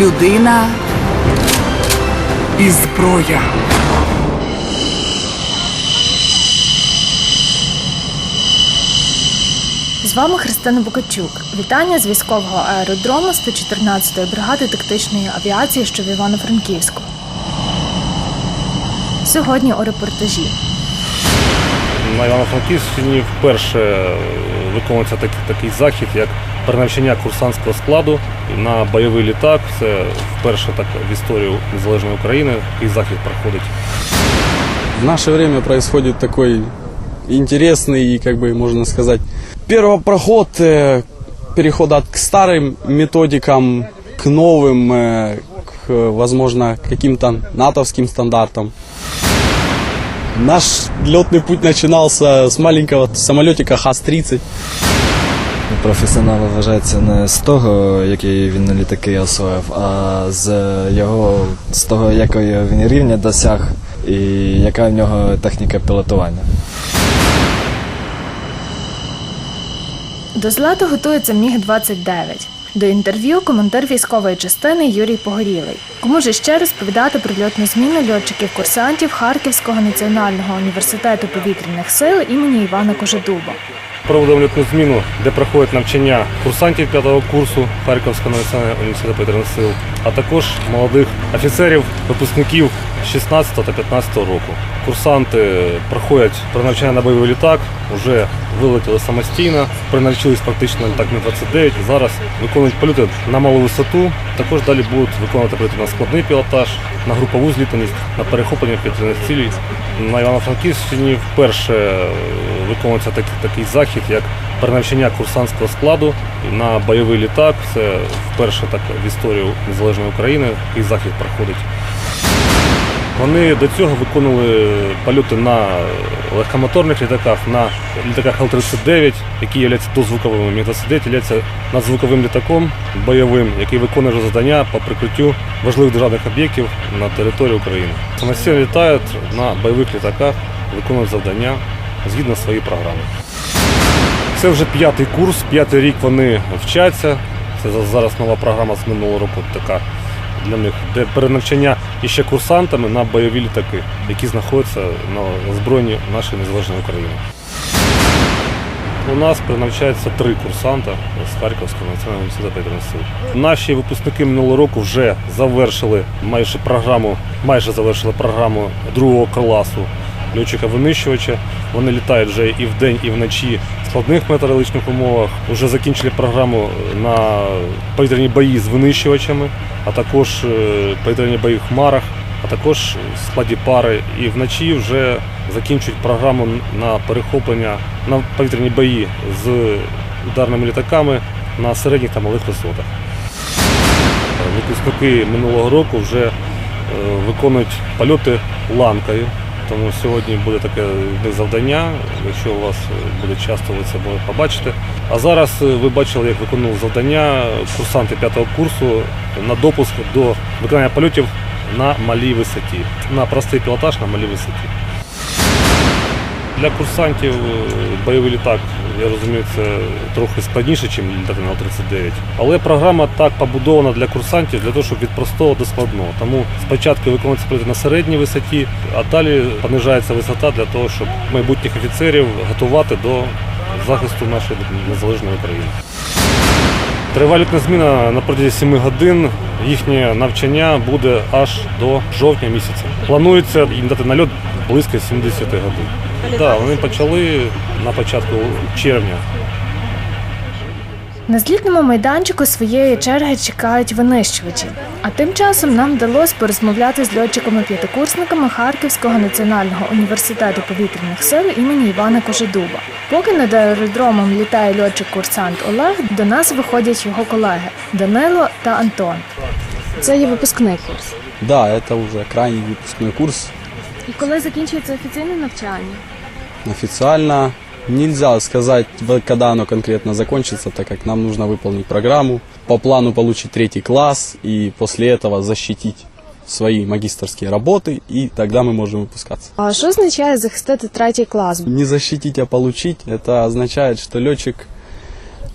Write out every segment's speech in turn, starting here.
людина і зброя. З вами Христина Букачук. Вітання з військового аеродрому 114-ї бригади тактичної авіації, що в Івано-Франківську. Сьогодні у репортажі. На Івано-Франківщині вперше виконується такий, такий захід, як перенавчання курсантського складу на бойовий літак. Це вперше так в історії незалежної України такий захід проходить. В наше время происходит такой интересный и, как бы можно сказать, первопроход э, перехода к старым методикам, к новым, э, к, возможно, каким-то натовским стандартам. Наш летный путь начинался с маленького самолетика ХАС-30. Професіонал вважається не з того, який він літаки освоїв, а з його з того, якої він рівня досяг і яка в нього техніка пілотування. До злету готується Міг-29. До інтерв'ю командир військової частини Юрій Погорілий. Кому ж ще розповідати про льотну зміну льотчиків-курсантів Харківського національного університету повітряних сил імені Івана Кожедуба. Проводимо літну зміну, де проходять навчання курсантів п'ятого курсу Харківського національного університету сил, а також молодих офіцерів, випускників 16 та 15 року. Курсанти проходять про навчання на бойовий літак, вже вилетіли самостійно, принавчились практично літак Мі-29. Зараз виконують польоти на малу висоту. Також далі будуть виконувати польоти на складний пілотаж, на групову злітаність, на перехоплення повітряних цілей. На Івано-Франківщині вперше е, виконується такий, такий захід, як перенавчання курсантського складу на бойовий літак. Це вперше так в історії незалежної України такий захід проходить. Вони до цього виконували польоти на легкомоторних літаках, на літаках Л-39, які є дозвуковими. Міг-29 є надзвуковим літаком бойовим, який виконує завдання по прикриттю важливих державних об'єктів на території України. Самостійно літають на бойових літаках, виконують завдання згідно своєї програми. Це вже п'ятий курс, п'ятий рік вони вчаться. Це зараз нова програма з минулого року така для них, де перенавчання іще курсантами на бойові літаки, які знаходяться на озброєнні нашої незалежної України. У нас перенавчається три курсанта з Харківського національного університету сил. Наші випускники минулого року вже завершили майже програму, майже завершили програму другого класу льотчика винищувача. Вони літають вже і вдень, і вночі в складних метеорологічних умовах. Вже закінчили програму на повітряні бої з винищувачами, а також е, повітряні бої в хмарах, а також в складі пари. І вночі вже закінчують програму на перехоплення на повітряні бої з ударними літаками на середніх та малих висотах. Випускники минулого року вже е, виконують польоти ланкою. Тому сьогодні буде таке завдання. Якщо у вас е, буде часто, ви це побачите. А зараз е, ви бачили, як виконували завдання курсанти п'ятого курсу на допуск до виконання польотів на малій висоті. На простий пілотаж на малій висоті. Для курсантів е, бойовий літак, я розумію, це трохи складніше, ніж літати на Л-39. Але програма так побудована для курсантів, для того, щоб від простого до складного. Тому спочатку виконується польоти на середній висоті, а далі понижається висота для того, щоб майбутніх офіцерів готувати до захисту нашої незалежної України. Тривалітна зміна на протязі 7 годин. Їхнє навчання буде аж до жовтня місяця. Планується їм дати нальот близько 70 годин. Так, вони почали на початку червня. На злітному майданчику своєї черги чекають винищувачі. А тим часом нам вдалося порозмовляти з льотчиками-п'ятикурсниками Харківського національного університету повітряних сил імені Івана Кожедуба. Поки над аеродромом літає льотчик-курсант Олег, до нас виходять його колеги Данило та Антон. Це є випускний курс. Да, это уже крайний выпускной курс. І коли закінчується офіційне навчання? Официально нельзя сказать, в- когда оно конкретно закончится, так как нам нужно выполнить программу, по плану получить третий класс и после этого защитить свои магистрские работы, и тогда мы можем выпускаться. А що означає захистити третій клас? Не защитить, а получить, это означает, что летчик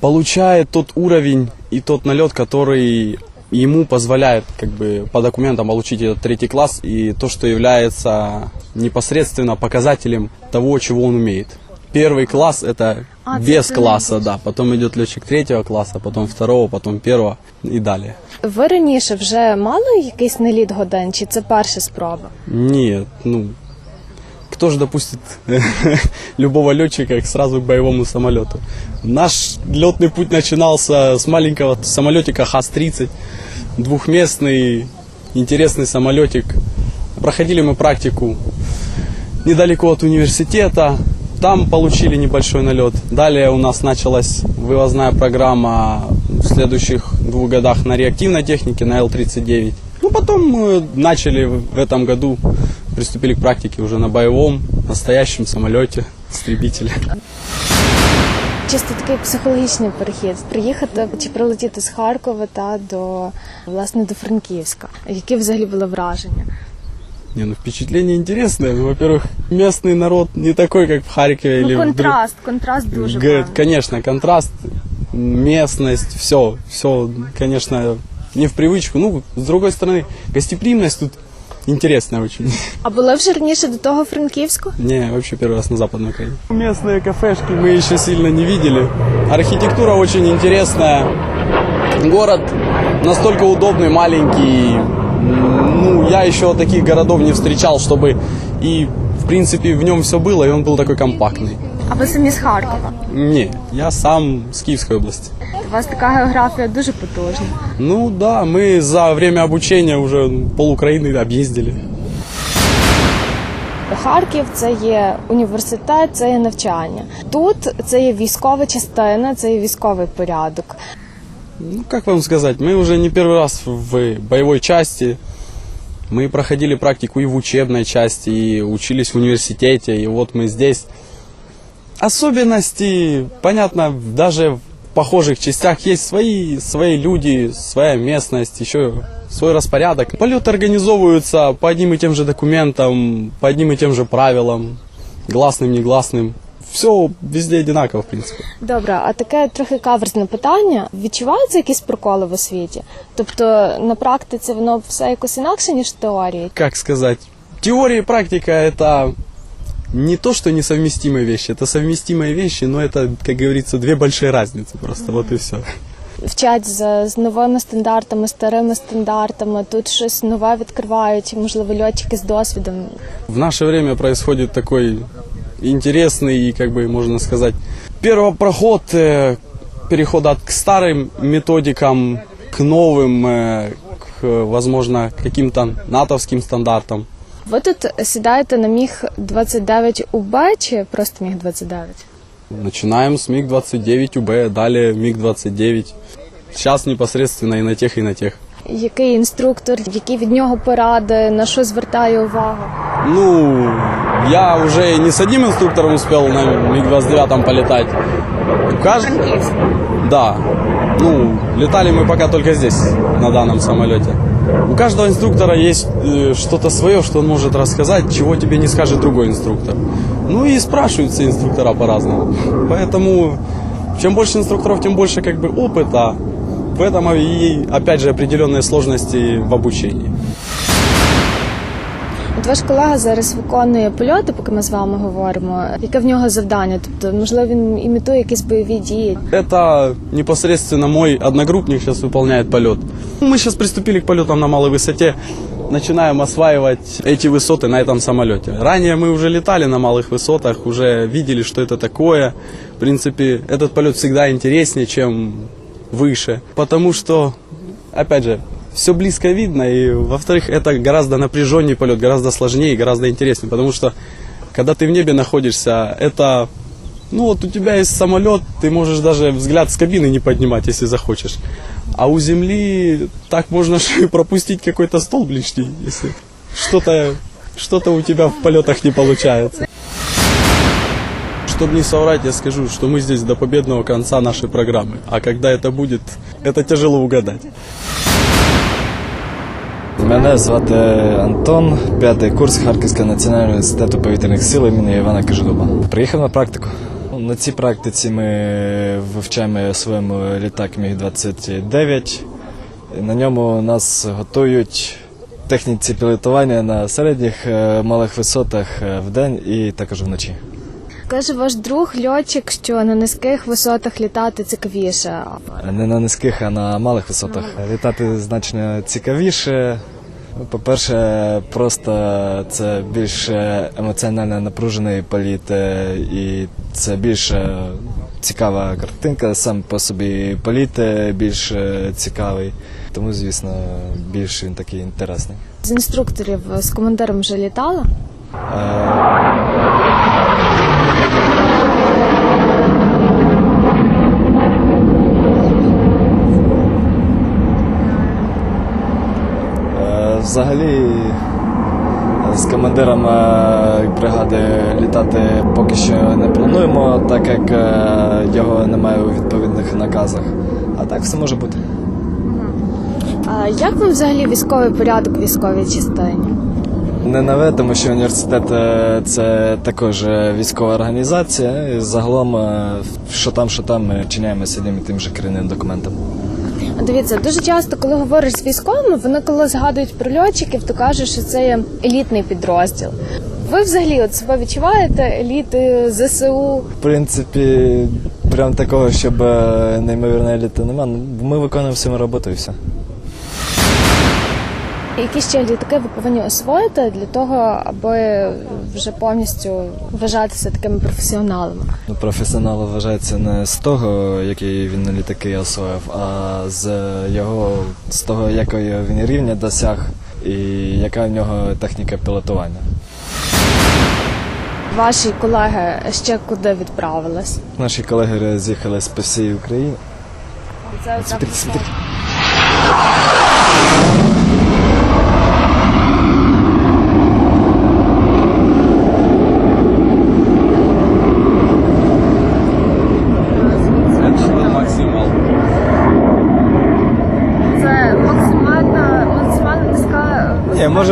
получает тот уровень и тот налет, который ему позволяет как бы по документам получить этот третий класс и то, что является непосредственно показателем того, чего он умеет. Первый класс это А, без це класса, да. Потом идет летчик третьего класса, потом второго, потом первого и далее. Ви раніше вже мали якийсь наліт годин, чи це перша спроба? Нет, ну, кто же допустит любого летчика сразу к боевому самолету? Наш летный путь начинался с маленького самолетика ХАС-30, двухместный, интересный самолетик. Проходили мы практику недалеко от университета, там получили небольшой налет. Далее у нас началась вывозная программа в следующих двух годах на реактивной технике, на Л-39. Ну, потом мы начали в этом году, приступили к практике уже на боевом, настоящем самолете, истребителе. Чисто такий психологічний перехід. Приїхати чи прилетіти з Харкова та до власне до Франківська. Які взагалі були враження? Не, ну впечатление интересное. Ну, во-первых, местный народ не такой, как в Харькове или Ну, в друг- контраст, контраст дуже Г- певний. Конечно, контраст, местность, все, все, конечно, не в привычку. Ну, с другой стороны, гостеприимность тут интересная очень. А були вже раніше до того Франківську? Не, вообще первый раз на Западной Украине. Местные кафешки мы еще сильно не видели. Архитектура очень интересная. Город настолько удобный, маленький. Ну, я еще таких городов не встречал, чтобы и, в принципе, в нем все было, и он был такой компактный. А ви самі з Харкова? Не, я сам с Киевской области. У вас така географія дуже потужна. Ну да, мы за время обучения уже пол Украины объездили. Харків це є університет, це є навчання. Тут це є військова частина, це є військовий порядок. Ну, как вам сказать, мы уже не первый раз в боевой части. Мы проходили практику и в учебной части, и учились в университете, и вот мы здесь. Особенности, понятно, даже в похожих частях есть свои, свои люди, своя местность, еще свой распорядок. Полеты организовываются по одним и тем же документам, по одним и тем же правилам, гласным, негласным. Все везде одинаково, в принципе. Добре, а таке трохи каверзне питання. Відчуваються якісь проколи в освіті? Тобто на практиці воно все якось інакше, ніж в теорії? как сказать, теория и практика это не то, что несовместимые вещи, это совместимые вещи, но это, как говорится, две большие разницы просто, вот и все. Вчать з, з новими стандартами, старими стандартами, тут щось нове відкривають, можливо, льотчики з досвідом. В наше время происходит такой интересный и, как бы, можно сказать, первопроход э, перехода от- к старым методикам, к новым, э, к, возможно, каким-то натовским стандартам. Ви тут сідаєте на міг 29 УБ чи просто міг 29? Начинаем с МиГ-29УБ, далее МиГ-29. Сейчас непосредственно и на тех, и на тех. Який інструктор, які від нього поради, на що звертає увагу? Ну, я уже не с одним инструктором успел на МиГ-29 полетать. У каждого... Да. Ну, летали мы пока только здесь, на данном самолете. У каждого инструктора есть э, что-то свое, что он может рассказать, чего тебе не скажет другой инструктор. Ну и спрашиваются инструктора по-разному. Поэтому чем больше инструкторов, тем больше как бы опыта. В этом и, опять же, определенные сложности в обучении. От ваш колега зараз виконує польоти, поки ми з вами говоримо. Яке в нього завдання? Тобто, можливо, він імітує якісь бойові дії. Это непосредственно мой одногруппник сейчас выполняет полет. Мы сейчас приступили к полетам на малой высоте. Начинаем осваивать эти высоты на этом самолете. Ранее мы уже летали на малых высотах, уже видели, что это такое. В принципе, этот полет всегда интереснее, чем выше. Потому что, опять же, все близко видно, и, во-вторых, это гораздо напряженнее полет, гораздо сложнее и гораздо интереснее, потому что, когда ты в небе находишься, это ну вот у тебя есть самолет, ты можешь даже взгляд с кабины не поднимать, если захочешь. А у земли так можно пропустить какой-то столб лишний, если что-то что у тебя в полетах не получается. Чтобы не соврать, я скажу, что мы здесь до победного конца нашей программы. А когда это будет, это тяжело угадать. Мене звати Антон, п'ятий курс Харківського національного університету повітряних сил імені Івана Кижедуба. Приїхав на практику. На цій практиці ми вивчаємо своєму літак Міг-29, На ньому нас готують техніці пілотування на середніх е, малих висотах е, вдень і також вночі. Каже ваш друг льотчик, що на низьких висотах літати цікавіше. Не на низьких, а на малих висотах. Літати значно цікавіше. По-перше, просто це більш емоціонально напружений політ, е, і це більш е, цікава картинка. Сам по собі політ е, більш цікавий. Тому, звісно, більш він такий інтересний. З інструкторів з командиром вже літала. Е, Взагалі е, з командиром бригади літати поки що не плануємо, так як е, його немає у відповідних наказах. А так все може бути. А як вам взагалі військовий порядок військовій частині? Не нове, тому що університет е, це також е, військова організація. І загалом, е, що там, що там, ми чиняємося одним і тим же керівним документом. Дивіться, дуже часто, коли говориш з військовими, вони коли згадують про льотчиків, то кажуть, що це є елітний підрозділ. Ви взагалі от себе відчуваєте еліти ЗСУ? В принципі, прям такого, щоб е, неймовірної еліти немає. Ми виконуємо свою роботу і все. Які ще літаки ви повинні освоїти для того, аби вже повністю вважатися такими професіоналами? Ну, професіонал вважається не з того, який він на літаки освоїв, а з його з того, якої він рівня досяг і яка в нього техніка пілотування. Ваші колеги ще куди відправились? Наші колеги з'їхали по всій Україні. Це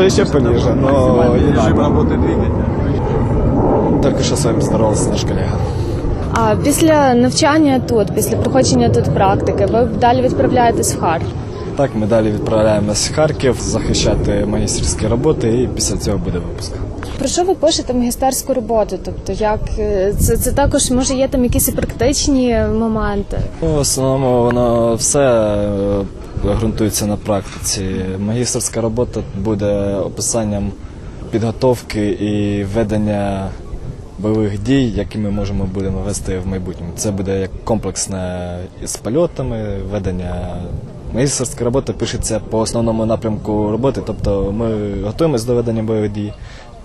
Не, може ще пониже, но не Режим работы двигателя. Только що вами здоровався наш колега. А після навчання тут, після проходження тут практики, ви далі відправляєтесь в Харків. Так, ми далі відправляємось в Харків захищати магістерські роботи, і після цього буде випуск. Про що ви пишете магістерську роботу? Тобто, як е, це, це також може є там якісь і практичні моменти? Ну, в основному воно все е, ґрунтується на практиці. Магістерська робота буде описанням підготовки і ведення бойових дій, які ми можемо будемо вести в майбутньому. Це буде як комплексне з польотами, ведення. Магістерська робота пишеться по основному напрямку роботи, тобто ми готуємось до ведення бойових дій.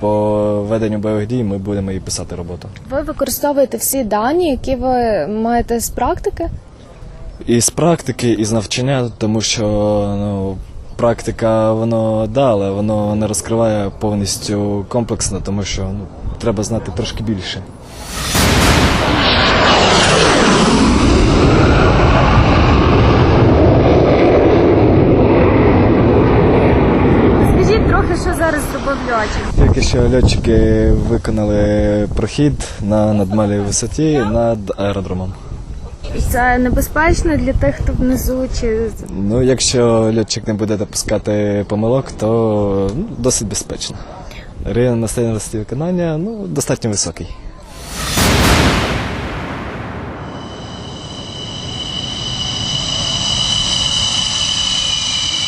По веденню бойових дій ми будемо і писати роботу. Ви використовуєте всі дані, які ви маєте з практики? І з практики, і з навчання, тому що ну, практика, воно да, але воно не розкриває повністю комплексно, тому що ну, треба знати трошки більше. Тільки що льотчики виконали прохід на надмалій висоті над аеродромом. Це небезпечно для тих, хто внизу чи Ну, якщо льотчик не буде допускати помилок, то ну, досить безпечно. Рівень настоянності виконання ну, достатньо високий.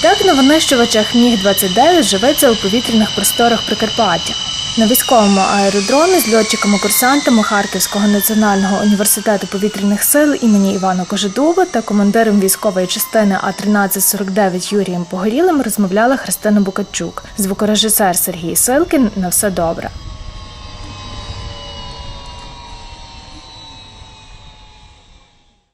Так на винищувачах Міг-29 живеться у повітряних просторах Прикарпаття. На військовому аеродромі з льотчиками-курсантами Харківського національного університету повітряних сил імені Івана Кожедуба та командиром військової частини А-1349 Юрієм Погорілим розмовляла Христина Букачук, звукорежисер Сергій Силкін. На все добре.